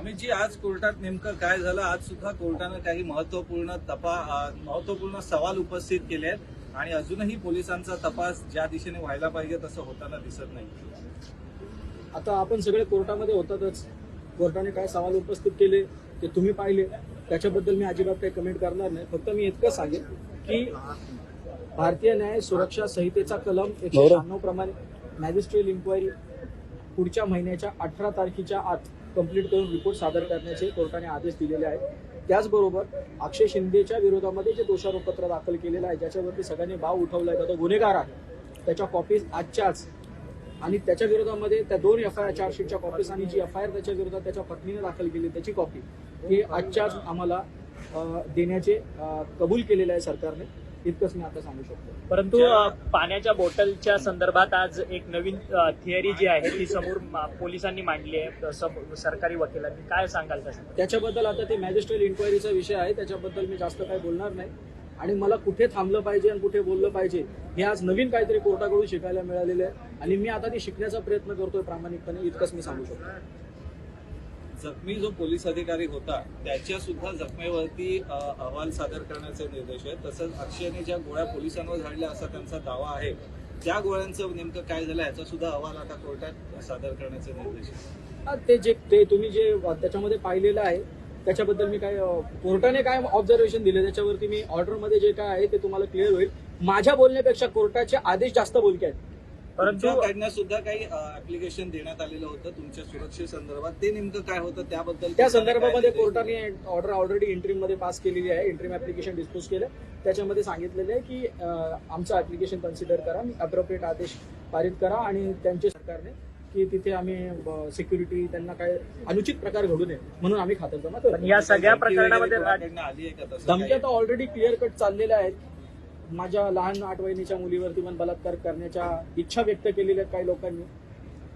अमितजी आज कोर्टात नेमकं काय झालं? आज सुद्धा कोर्टानं काही महत्त्वपूर्ण तपा महत्त्वपूर्ण सवाल उपस्थित केले आहेत आणि अजूनही पोलिसांचा तपास ज्या दिशेने व्हायला पाहिजे तसं होताना दिसत नाही. आता आपण सगळे कोर्टामध्ये होतातच. कोर्टाने काय सवाल उपस्थित केले ते तुम्ही पाहिले. त्याच्याबद्दल मी अजिबात काही कमेंट करणार नाही. फक्त मी इतकं सांगेन की भारतीय न्याय सुरक्षा संहितेचा कलम एकशे शहाण्णव प्रमाणे मॅजिस्ट्रियल इन्क्वायरी पुढच्या महिन्याच्या अठरा तारखेच्या आत कंप्लीट करून रिपोर्ट सादर करण्याचे कोर्टाने आदेश दिलेले आहेत. त्याचबरोबर अक्षय शिंदेच्या विरोधामध्ये जे दोषारोपपत्र दाखल केलेलं आहे ज्याच्यावरती सगळ्यांनी भाव उठवला आहे तो गुन्हेगार आहे. त्याच्या कॉपीज आजच्याच. आणि त्याच्या विरोधामध्ये त्या दोन एफ आय आर चार्जशीटच्या कॉपीज आणि जी एफ आय आर त्याच्या विरोधात त्याच्या पत्नीने दाखल केली त्याची कॉपी ही आजच्याच आम्हाला देण्याचे कबूल केलेलं आहे सरकारने. इतकंच मी आता सांगू शकतो. परंतु पाण्याच्या बॉटलच्या संदर्भात आज एक नवीन थिअरी जी आहे ती समोर पोलिसांनी मांडली आहे सरकारी वकिलांनी. काय सांगाल कसं त्याच्याबद्दल आता ते मॅजिस्ट्रेट इन्क्वायरीचा विषय आहे त्याच्याबद्दल मी जास्त काही बोलणार नाही. आणि मला कुठे थांबलं पाहिजे आणि कुठे बोललं पाहिजे हे आज नवीन काहीतरी कोर्टाकडून शिकायला मिळालेलं आहे. आणि मी आता ते शिकण्याचा प्रयत्न करतोय प्रामाणिकपणे इतकंच मी सांगू शकतो. जखमी जो पोलीस अधिकारी होता त्याच्या सुद्धा जखमेवरती अहवाल सादर करण्याचे निर्देश आहेत. तसंच अक्षयने ज्या गोळ्या पोलिसांवर झाडल्या असा त्यांचा दावा आहे त्या गोळ्यांचं नेमकं काय झालं याचा सुद्धा अहवाल आता कोर्टात सादर करण्याचे निर्देश आहेत. ते जे ते तुम्ही जे त्याच्यामध्ये पाहिलेलं आहे त्याच्याबद्दल मी काय कोर्टाने काय ऑब्झर्वेशन दिले? त्याच्यावरती मी ऑर्डरमध्ये जे काय आहे ते तुम्हाला क्लिअर होईल. माझ्या बोलण्यापेक्षा कोर्टाचे आदेश जास्त बोलके आहेत. परंतु सुद्धा काही ऍप्लिकेशन देण्यात आलेलं होतं तुमच्या सुरक्षेसंदर्भात ते नेमकं काय होतं त्याबद्दल त्या संदर्भामध्ये कोर्टाने ऑर्डर ऑलरेडी इंट्रीममध्ये पास केलेली आहे. इंट्रीम ऍप्लिकेशन डिस्पोज केलं. त्याच्यामध्ये सांगितलेलं आहे की आमचं ऍप्लिकेशन कन्सिडर करा. अप्रोप्रिएट आदेश पारित करा आणि त्यांचे सरकारने की तिथे आम्ही सिक्युरिटी त्यांना काय अनुचित प्रकार घडू नये म्हणून आम्ही खातरजमा पण करतो या सगळ्या प्रकरणामध्ये कोणाकडनं आली आहे का तसं धमक्या? तर ऑलरेडी क्लिअर कट चाललेल्या आहेत. माझ्या लहान आठ वहिनीच्या मुलीवरती पण बलात्कार करण्याच्या इच्छा व्यक्त केलेल्या आहेत काही लोकांनी.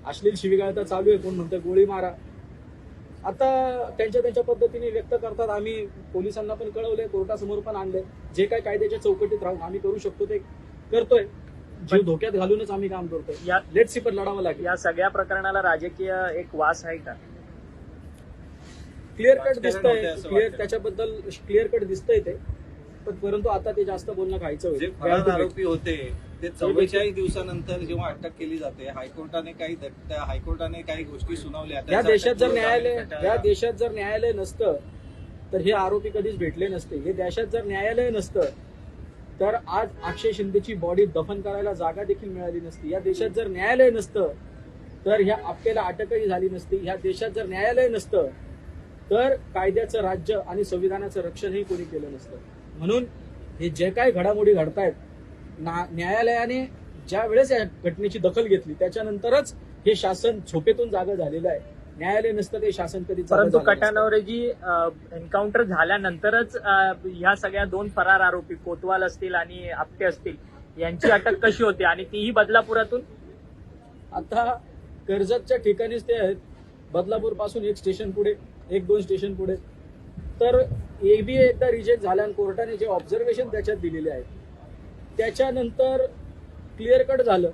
अश्लील शिवीगाळ तर चालू आहे कोण म्हणतं गोळी मारा. आता त्यांच्या त्यांच्या पद्धतीने व्यक्त करतात आम्ही पोलिसांना पण कळवलंय कोर्टासमोर पण आणलंय. जे काय कायद्याच्या चौकटीत राहून आम्ही करू शकतो ते करतोय. जीव धोक्यात घालूनच आम्ही काम करतोय. या लेट सी पण लढावं लागेल. या सगळ्या प्रकरणाला राजकीय एक वास आहे का? क्लिअर कट दिसतंय क्लिअर. त्याच्याबद्दल क्लिअर कट दिसतंय ते. परंतु आता ते जास्त बोलणं खायचं जे होईल फरार आरोपी होते ते चव्वेचाळीस दिवसानंतर जेव्हा अटक केली जाते हायकोर्टाने काही हायकोर्टाने काही गोष्टी सुनावल्या या देशात जर न्यायालय या देशात जर न्यायालय नसतं तर हे आरोपी कधीच भेटले नसते. हे देशात जर न्यायालय नसतं तर आज अक्षय शिंदेची बॉडी दफन करायला जागा देखील मिळाली नसती. या देशात जर न्यायालय नसतं तर ह्या आपल्याला अटकही झाली नसती. ह्या देशात जर न्यायालय नसतं तर कायद्याचं राज्य आणि संविधानाचं रक्षणही कोणी केलं नसतं. म्हणून हे जे काही घडामोडी घडतायत ना- न्यायालयाने ज्या वेळेस या घटनेची दखल घेतली त्याच्यानंतरच हे शासन झोपेतून जागा झालेलं आहे. न्यायालय नसतं ते शासन कधी परंतु. कटानवरेजी एन्काउंटर झाल्यानंतरच ह्या सगळ्या दोन फरार आरोपी कोतवाल असतील आणि आपटे असतील यांची अटक कशी होती आणि तीही बदलापुरातून? आता कर्जतच्या ठिकाणीच ते आहेत. बदलापूरपासून एक स्टेशन पुढे एक दोन स्टेशन पुढे. तर ए बी एकदा रिजेक्ट झाल्यान कोर्टाने जे ऑब्झर्वेशन त्याच्यात दिलेले आहेत त्याच्यानंतर क्लिअर कट झालं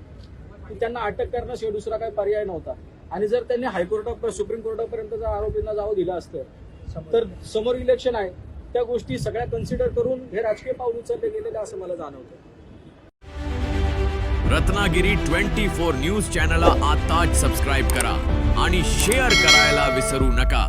की त्यांना अटक करण्याशिवाय दुसरा काही पर्याय नव्हता. आणि जर त्यांनी हायकोर्टापर्यंत सुप्रीम कोर्टापर्यंत जर आरोपींना जावं दिलं असतं तर समोर इलेक्शन आहे. त्या गोष्टी सगळ्या कन्सिडर करून हे राजकीय पाऊल उचलले गेलेले असं मला जाणवतं. रत्नागिरी ट्वेंटी फोर न्यूज चॅनलला आताच सबस्क्राईब करा आणि शेअर करायला विसरू नका.